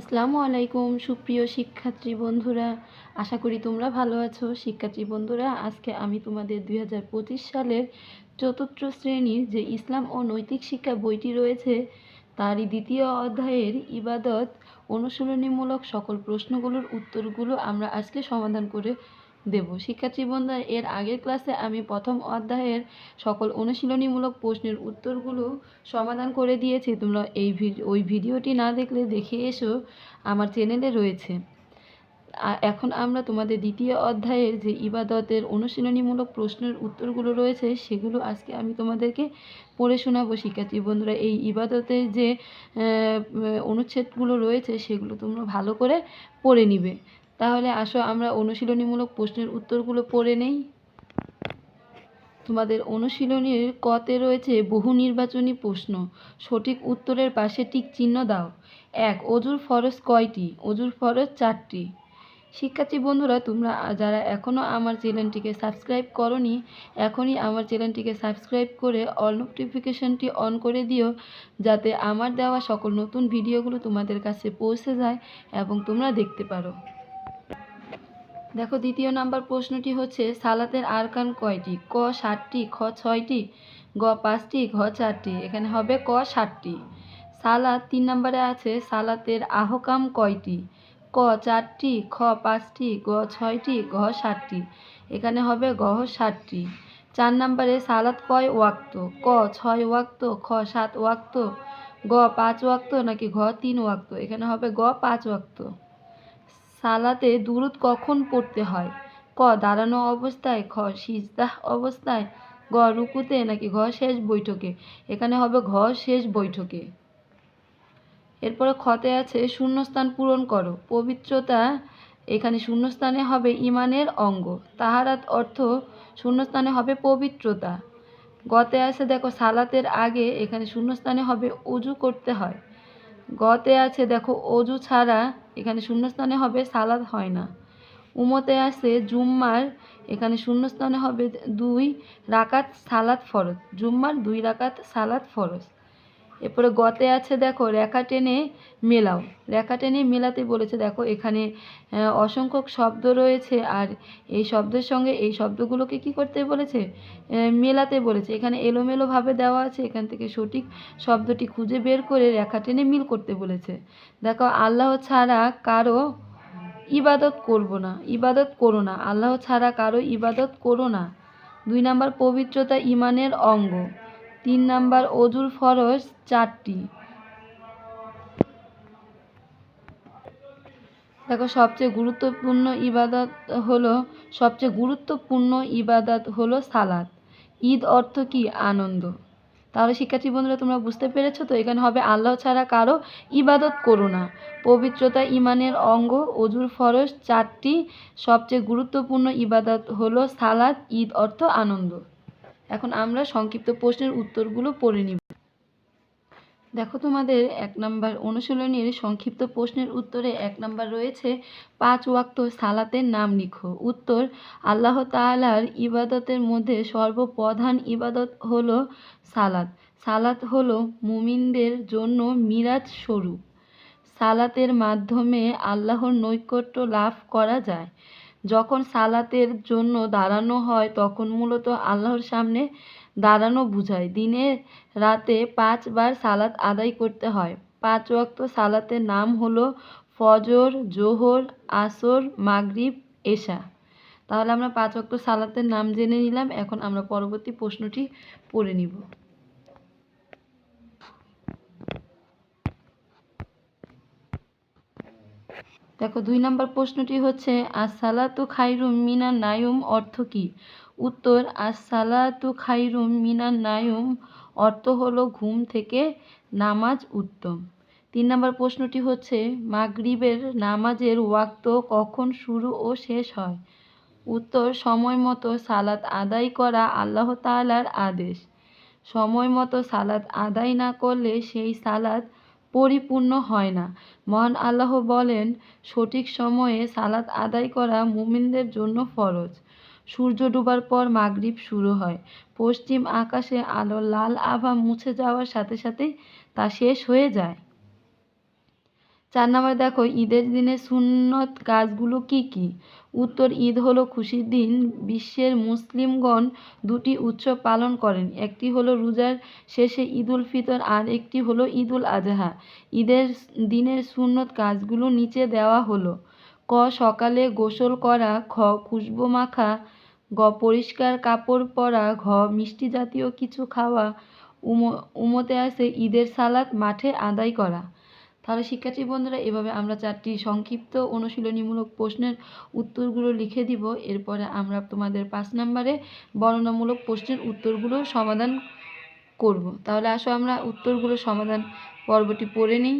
আসসালামু আলাইকুম, সুপ্রিয় শিক্ষার্থী বন্ধুরা। আশা করি তোমরা ভালো আছো। শিক্ষার্থী বন্ধুরা, আজকে আমি তোমাদের দুই হাজার পঁচিশ সালের চতুর্থ শ্রেণির যে ইসলাম ও নৈতিক শিক্ষা বইটি রয়েছে, তারই দ্বিতীয় অধ্যায়ের ইবাদত অনুশীলনীমূলক সকল প্রশ্নগুলোর উত্তরগুলো আমরা আজকে সমাধান করে দেব। শিক্ষার্থী বন্ধুরা এর আগের ক্লাসে আমি প্রথম অধ্যায়ের সকল অনুশীলনীমূলক প্রশ্নের উত্তরগুলো সমাধান করে দিয়েছি। তোমরা এই ওই ভিডিওটি না দেখলে দেখে এসো, আমার চ্যানেলে রয়েছে। এখন আমরা তোমাদের দ্বিতীয় অধ্যায়ের যে ইবাদতের অনুশীলনীমূলক প্রশ্নের উত্তরগুলো রয়েছে, সেগুলো আজকে আমি তোমাদেরকে পড়ে শোনাবো। শিক্ষার্থী বন্ধুরা এই ইবাদতের যে অনুচ্ছেদগুলো রয়েছে, সেগুলো তোমরা ভালো করে পড়ে নিবে। তাহলে আসো, আমরা অনুশীলনীমূলক প্রশ্নের উত্তরগুলো পড়ে নেই। তোমাদের অনুশীলনীর কতে রয়েছে বহু নির্বাচনী প্রশ্ন। সঠিক উত্তরের পাশে টিক চিহ্ন দাও। এক, অজুর ফরজ কয়টি? অজুর ফরজ চারটি। শিক্ষার্থী বন্ধুরা, তোমরা যারা এখনও আমার চ্যানেলটিকে সাবস্ক্রাইব করনি, এখনই আমার চ্যানেলটিকে সাবস্ক্রাইব করে অল নোটিফিকেশনটি অন করে দিও, যাতে আমার দেওয়া সকল নতুন ভিডিওগুলো তোমাদের কাছে পৌঁছে যায় এবং তোমরা দেখতে পারো। দেখো, দ্বিতীয় নাম্বার প্রশ্নটি হচ্ছে, সালাতের আরকান কয়টি? ক ষাটটি খ ছয়টি, গ পাঁচটি, ঘ চারটি। এখানে হবে ক ষাটটি সালাদ তিন নম্বরে আছে, সালাতের আহকাম কয়টি? ক চারটি, খ পাঁচটি, গ ছয়টি, ঘ ষাটটি এখানে হবে ঘ ষাটটি চার নম্বরে, সালাত কয় ওয়াক্ত? ক ছয় ওয়াক্ত, খ সাত ওয়াক্ত, গ পাঁচ ওয়াক্ত, নাকি ঘ তিন ওয়াক্ত? এখানে হবে গ পাঁচ ওয়াক্ত। সালাতে দুরুদ কখন পড়তে হয়? ক, দাঁড়ানো অবস্থায়? খ, সিজদাহ অবস্থায়? গ, রুকুতে নাকি ঘ শেষ বৈঠকে? এখানে হবে ঘ শেষ বৈঠকে। এরপরে খতে আছে শূন্যস্থান পূরণ করো। পবিত্রতা এখানে শূন্যস্থানে হবে ইমানের অঙ্গ। তাহারাত অর্থ শূন্যস্থানে হবে পবিত্রতা। গতে আছে দেখো সালাতের আগে এখানে শূন্যস্থানে হবে উজু করতে হয়। গতে আছে দেখো অজু ছাড়া এখানে শূন্যস্থানে হবে, সালাদ হয় না। উমতে আছে জুম্মার, এখানে শূন্যস্থানে হবে দুই রাকাত সালাদ ফরজ। জুম্মার দুই রাকাত সালাদ ফরজ। এরপরে গতে আছে দেখো রেখা টেনে মেলাও। রেখা টেনে মেলাতে বলেছে দেখো এখানে আহ, অসংখ্য শব্দ রয়েছে আর এই শব্দের সঙ্গে এই শব্দগুলোকে কি করতে বলেছে? মেলাতে বলেছে। এখানে এলোমেলোভাবে দেওয়া আছে এখান থেকে সঠিক শব্দটি খুঁজে বের করে রেখা টেনে মিল করতে বলেছে। দেখো আল্লাহ ছাড়া কারও ইবাদত করব না ইবাদত করো না। আল্লাহ ছাড়া কারও ইবাদত করো না। দুই নাম্বার পবিত্রতা ইমানের অঙ্গ। তিন নাম্বার অজুর ফরজ চারটি। দেখো, সবচেয়ে গুরুত্বপূর্ণ ইবাদত হলো, সবচেয়ে গুরুত্বপূর্ণ ইবাদত হলো সালাদ ঈদ অর্থ কি? আনন্দ। তাহলে শিক্ষার্থী বন্ধুরা, তোমরা বুঝতে পেরেছ তো? এখানে হবে আল্লাহ ছাড়া কারও ইবাদত করো না। পবিত্রতা ইমানের অঙ্গ অজুর ফরজ চারটি। সবচেয়ে গুরুত্বপূর্ণ ইবাদত হলো সালাদ ঈদ অর্থ আনন্দ। এখন আমরা সংক্ষিপ্ত প্রশ্নের উত্তরগুলো পড়ে নিব। দেখো তোমাদের এক নাম্বার অনুশীলনীর সংক্ষিপ্ত প্রশ্নের উত্তরে এক নাম্বার রয়েছে, পাঁচ ওয়াক্ত সালাতের নাম লিখো। উত্তর, আল্লাহ তাআলার ইবাদতের মধ্যে সর্বপ্রধান ইবাদত হলো সালাত। সালাত হলো মুমিনদের জন্য মিরাজ স্বরূপ। সালাতের মাধ্যমে আল্লাহর নৈকট্য লাভ করা যায়। যখন সালাতের জন্য দাঁড়ানো হয়, তখন মূলত আল্লাহর সামনে দাঁড়ানো বুঝায়। দিনে রাতে পাঁচবার সালাত আদায় করতে হয়। পাঁচ ওয়াক্ত সালাতের নাম হলো ফজর, জোহর, আসর, মাগরিব, এশা। তাহলে আমরা পাঁচ ওয়াক্ত সালাতের নাম জেনে নিলাম। এখন আমরা পরবর্তী প্রশ্নটি পড়ে নিব। দেখো, দুই নম্বর প্রশ্নটি হচ্ছে, আসসালাতু খাইরুম মিনান নায়ুম অর্থ কী? উত্তর, আসসালাতু খাইরুম মিনান নায়ুম অর্থ হলো ঘুম থেকে নামাজ উত্তম। তিন নম্বর প্রশ্নটি হচ্ছে, মাগরিবের নামাজের ওয়াক্ত কখন শুরু ও শেষ হয়? উত্তর, সময় মতো সালাত আদায় করা আল্লাহ তাআলার আদেশ। সময় মতো সালাত আদায় না করলে সেই সালাত পরিপূর্ণ হয় না। মহান আল্লাহ বলেন, সঠিক সময়ে সালাত আদায় করা মুমিনদের জন্য ফরজ। সূর্য ডোবার পর মাগরিব শুরু হয়। পশ্চিম আকাশে আলো লাল আভা মুছে যাওয়ার সাথে সাথেই তা শেষ হয়ে যায়। চার নম্বরে দেখো, ঈদের দিনে সুন্নত কাজগুলো কি কি? উত্তর, ঈদ হলো খুশির দিন। বিশ্বের মুসলিমগণ দুটি উৎসব পালন করেন। একটি হলো রোজার শেষে ঈদুল ফিতর আর একটি হলো ঈদুল আজহা ঈদের দিনের সুন্নত কাজগুলো নিচে দেওয়া হলো। ক, সকালে গোসল করা, খ, খুশবু মাখা, গ, পরিষ্কার কাপড় পরা, ঘ, মিষ্টি জাতীয় কিছু খাওয়া, উম, উমতে আছে ঈদের সালাত মাঠে আদায় করা। তাহলে শিক্ষার্থী বন্ধুরা, এভাবে আমরা চারটি সংক্ষিপ্ত অনুশীলনীমূলক প্রশ্নের উত্তরগুলো লিখে দিব। এরপরে আমরা তোমাদের পাঁচ নম্বরে বর্ণনামূলক প্রশ্নের উত্তরগুলো সমাধান করব। তাহলে আসো আমরা উত্তরগুলো সমাধান পর্বটি পড়ে নিই।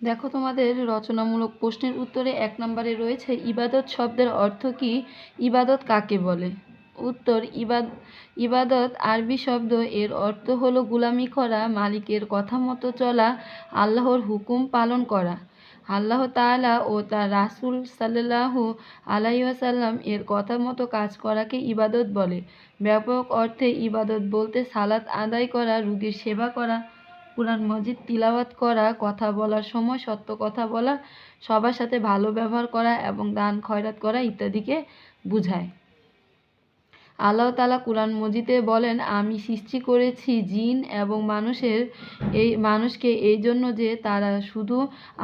দেখো তোমাদের রচনামূলক প্রশ্নের উত্তরে এক নম্বরে রয়েছে, ইবাদত শব্দের অর্থ কি? ইবাদত কাকে বলে? উত্তর ইবাদ, ইবাদত আরবি শব্দ, এর অর্থ হলো গুলামি করা, মালিকের কথা মতো চলা, আল্লাহর হুকুম পালন করা। আল্লাহ তাআলা ও তার রাসূল সাল্লাল্লাহু আলাইহি ওয়াসাল্লাম এর কথা মতো কাজ করাকে ইবাদত বলে। ব্যাপক অর্থে ইবাদত বলতে সালাত আদায় করা, রুগীর সেবা করা, কুরআন মজিদ তিলাওয়াত করা, কথা বলার সময় সত্য কথা বলা, সবার সাথে ভালো ব্যবহার করা এবং দান খয়রাত করা ইত্যাদিকে বোঝায়। আল্লাহ তাআলা কুরআন মজিদে বলেন, আমি সৃষ্টি করেছি জিন এবং মানুষের এই, মানুষকে এই জন্য যে তারা শুধু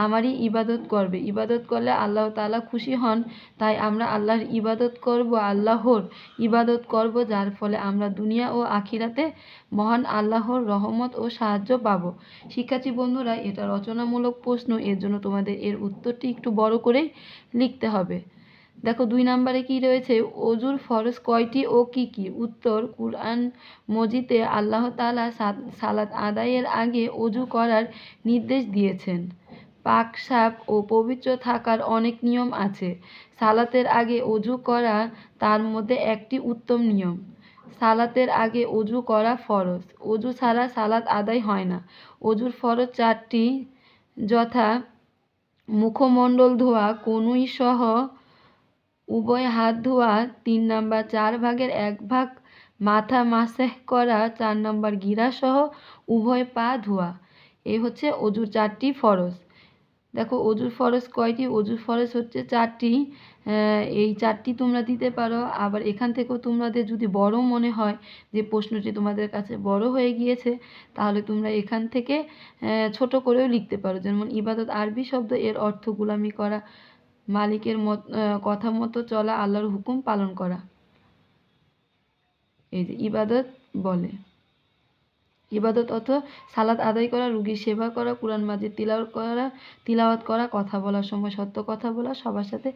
আমারই ইবাদত করবে। ইবাদত করলে আল্লাহ তাআলা খুশি হন, তাই আমরা আল্লাহর ইবাদত করব, আল্লাহর ইবাদত করব, যার ফলে আমরা দুনিয়া ও আখিরাতে মহান আল্লাহর রহমত ও সাহায্য পাব। শিক্ষার্থী বন্ধুরা, এটা রচনামূলক প্রশ্ন, এর জন্য তোমাদের এর উত্তরটি একটু বড় করেই লিখতে হবে। দেখো দুই নম্বরে কি রয়েছে? অজুর ফরজ কয়টি ও কি কি? উত্তর, কুরআন মজিদে আল্লাহ তাআলা সালাত আদায়ের আগে অজু করার নির্দেশ দিয়েছেন। পাক সাপ ও পবিত্র থাকার অনেক নিয়ম আছে। সালাতের আগে অজু করা তার মধ্যে একটি উত্তম নিয়ম। সালাতের আগে অজু করা ফরজ। অজু ছাড়া সালাত আদায় হয় না। অজুর ফরজ চারটি, যথা মুখমণ্ডল ধোয়া, কনুই সহ উভয় হাত ধোয়া, তিন নাম্বার, চার ভাগের এক ভাগ মাথা মাসেহ করা, চার নাম্বার গিরাসহ উভয় পা ধোয়া। এই হচ্ছে অজুর চারটি ফরজ। দেখো, অজুর ফরজ কয়টি? অজুর ফরজ হচ্ছে চারটি। এই চারটি তোমরা দিতে পারো। আবার এখান থেকেও তোমাদের যদি বড় মনে হয় যে প্রশ্নটি তোমাদের কাছে বড় হয়ে গিয়েছে, তাহলে তোমরা এখান থেকে ছোট করেও লিখতে পারো। যেমন, ইবাদত আরবি শব্দ, এর অর্থ গুলামি করা। মালিকের মত কথা মতো চলা আল্লাহর হুকুম পালন করা। এই যে ইবাদত বলে। ইবাদত অর্থ সালাত আদায় করা, রুগীর সেবা করা, কোরআন মাজিদ তিলাওয়াত করা তিলাওয়াত করা, কথা বলার সময় সত্য কথা বলা, সবার সাথে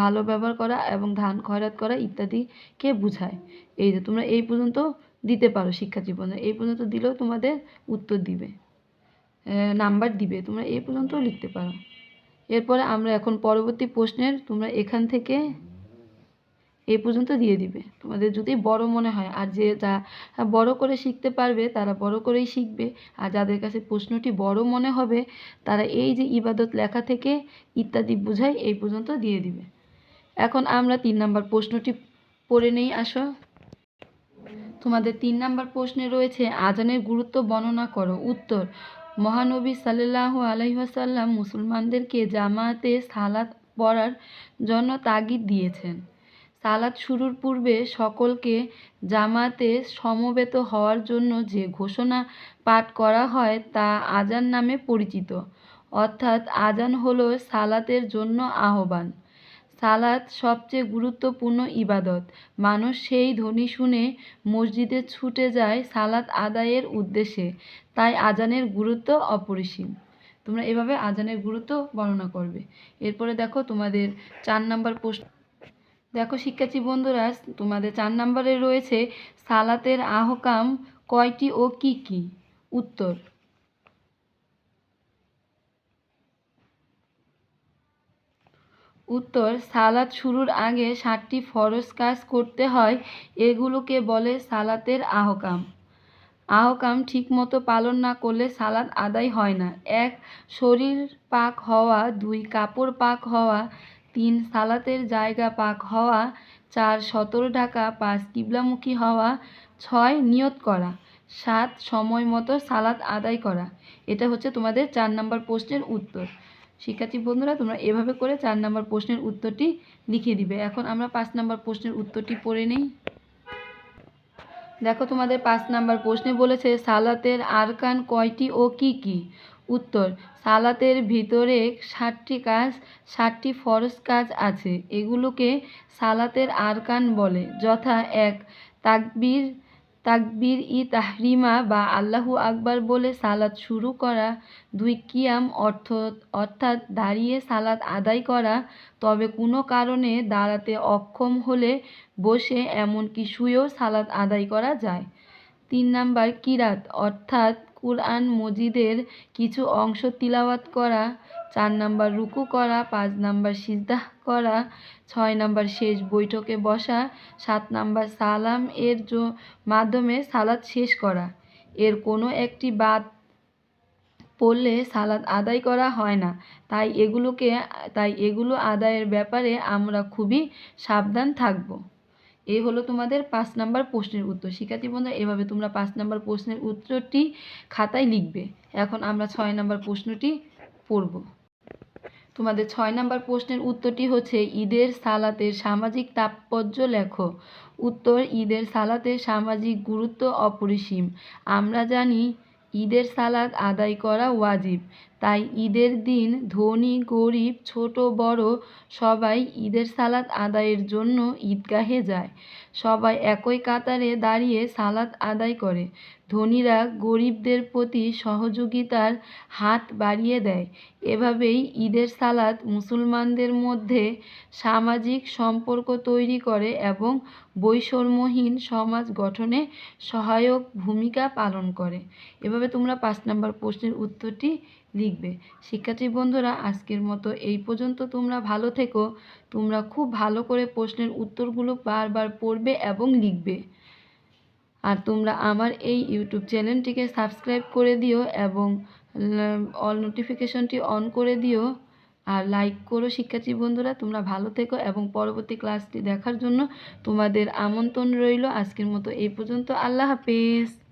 ভালো ব্যবহার করা এবং ধান খয়রাত করা ইত্যাদিকে বোঝায়। এই যে তোমরা এই পর্যন্ত দিতে পারো শিক্ষা জীবনে, এই পর্যন্ত দিলেও তোমাদের উত্তর দিবে নাম্বার দিবে, তোমরা এই পর্যন্তও লিখতে পারো। এরপরে আমরা এখন পরবর্তী প্রশ্নের তোমরা এখান থেকে এই পর্যন্ত দিয়ে দিবে। তোমাদের যদি বড় মনে হয় আর যে যা বড় করে শিখতে পারবে, তারা বড় করেই শিখবে। আর যাদের কাছে প্রশ্নটি বড় মনে হবে, তারা এই যে ইবাদত লেখা থেকে ইত্যাদি বোঝায় এই পর্যন্ত দিয়ে দিবে। এখন আমরা তিন নাম্বার প্রশ্নটি পড়ে নেই, আসো। তোমাদের তিন নাম্বার প্রশ্নে রয়েছে, আজানের গুরুত্ব বর্ণনা করো। উত্তর মহানবী সাল্লাল্লাহু আলাইহি ওয়াসাল্লাম মুসলমানদেরকে জামাতে সালাত পড়ার জন্য তাগিদ দিয়েছেন। সালাত শুরুর পূর্বে সকলকে জামাতে সমবেত হওয়ার জন্য যে ঘোষণা পাঠ করা হয় তা আজান নামে পরিচিত। অর্থাৎ আজান হলো সালাতের জন্য আহ্বান। সালাত সবচেয়ে গুরুত্বপূর্ণ ইবাদত। মানুষ সেই ধ্বনি শুনে মসজিদে ছুটে যায় সালাত আদায়ের উদ্দেশ্যে। তাই আজানের গুরুত্ব অপরিসীম। তোমরা এভাবে আজানের গুরুত্ব বর্ণনা করবে। এরপরে দেখো তোমাদের চার নাম্বার প্রশ্ন। দেখো, শিক্ষার্থী বন্ধুরা, তোমাদের চার নাম্বারে রয়েছে সালাতের আহকাম কয়টি ও কি কি? উত্তর উত্তর সালাত শুরুর আগে সাতটি ফরজ কাজ করতে হয়, এগুলোকে বলে সালাতের আহকাম। আহকাম ঠিকমতো পালন না করলে সালাদ আদায় হয় না। এক, শরীর পাক হওয়া। দুই, কাপড় পাক হওয়া। তিন, সালাতের জায়গা পাক হওয়া। চার, সতর ঢাকা, পাঁচ, কিবলামুখী হওয়া। ছয়, নিয়ত করা। সাত সময় মতো সালাদ আদায় করা। এটা হচ্ছে তোমাদের চার নাম্বার প্রশ্নের উত্তর। শিক্ষার্থী বন্ধুরা, তোমরা এভাবে করে চার নাম্বার প্রশ্নের উত্তরটি লিখে দিবে। এখন আমরা পাঁচ নাম্বার প্রশ্নের উত্তরটি পড়ে নিই। দেখো, তোমাদের পাঁচ নাম্বার প্রশ্নে বলেছে, সালাতের আরকান কয়টি ও কি কি? উত্তর, সালাতের ভিতরে ষাটটি কাজ, ষাটটি ফরজ কাজ আছে। এগুলোকে সালাতের আরকান বলে। যথা এক, তাকবীর তাকবীর ই তাহরিমা বা আল্লাহু আকবার বলে সালাত শুরু করা দুই কিয়াম অর্থ, অর্থাৎ দাঁড়িয়ে সালাত আদায় করা, তবে কোনো কারণে দাঁড়াতে অক্ষম হলে বসে এমনকি শুয়েও সালাত আদায় করা যায়। তিন নাম্বার কিরাত, অর্থাৎ কুরআন মজিদের কিছু অংশ তিলাওয়াত করা চার নাম্বার রুকু করা, পাঁচ নাম্বার সিজদাহ করা, ছয় নাম্বার শেষ বৈঠকে বসা, সাত নাম্বার সালাম এর মাধ্যমে সালাত শেষ করা। এর কোনো একটি বাদ পড়লে সালাদ আদায় করা হয় না। তাই এগুলোকে, তাই এগুলো আদায়ের ব্যাপারে আমরা খুবই সাবধান থাকব। এই হলো তোমাদের পাঁচ নাম্বার প্রশ্নের উত্তর। শিক্ষার্থী বন্ধুরা, এভাবে তোমরা পাঁচ নাম্বার প্রশ্নের উত্তরটি খাতায় লিখবে। এখন আমরা ছয় নাম্বার প্রশ্নটি পড়ব। তোমাদের ছয় নাম্বার প্রশ্নের উত্তরটি হচ্ছে ঈদের সালাতের সামাজিক তাৎপর্য লেখো। উত্তর, ঈদের সালাতের সামাজিক গুরুত্ব অপরিসীম। আমরা জানি ঈদের সালাত আদায় করা ওয়াজিব। তাই ঈদের দিন ধনী, গরিব, ছোট, বড় সবাই ঈদের সালাত আদায়ের জন্য ঈদগাহে যায়। সবাই একই কাতারে দাঁড়িয়ে সালাত আদায় করে। ধনীরা গরিবদের প্রতি সহযোগিতার হাত বাড়িয়ে দেয়। এভাবেই ঈদের সালাত মুসলমানদের মধ্যে সামাজিক সম্পর্ক তৈরি করে এবং বৈষম্যহীন সমাজ গঠনে সহায়ক ভূমিকা পালন করে। এভাবে তোমরা পাঁচ নাম্বার প্রশ্নের উত্তরটি লিখবে। শিক্ষার্থী বন্ধুরা, আজকের মতো এই পর্যন্ত। তোমরা ভালো থেকো। তোমরা খুব ভালো করে প্রশ্নের উত্তরগুলো বারবার পড়বে এবং লিখবে। আর তোমরা আমার এই ইউটিউব চ্যানেলটিকে সাবস্ক্রাইব করে দিও এবং অল নোটিফিকেশনটি অন করে দিও। আর লাইক করো শিক্ষার্থী বন্ধুরা, তোমরা ভালো থেকো এবং পরবর্তী ক্লাসটি দেখার জন্য তোমাদের আমন্ত্রণ রইল। আজকের মতো এই পর্যন্ত। আল্লাহ হাফেজ।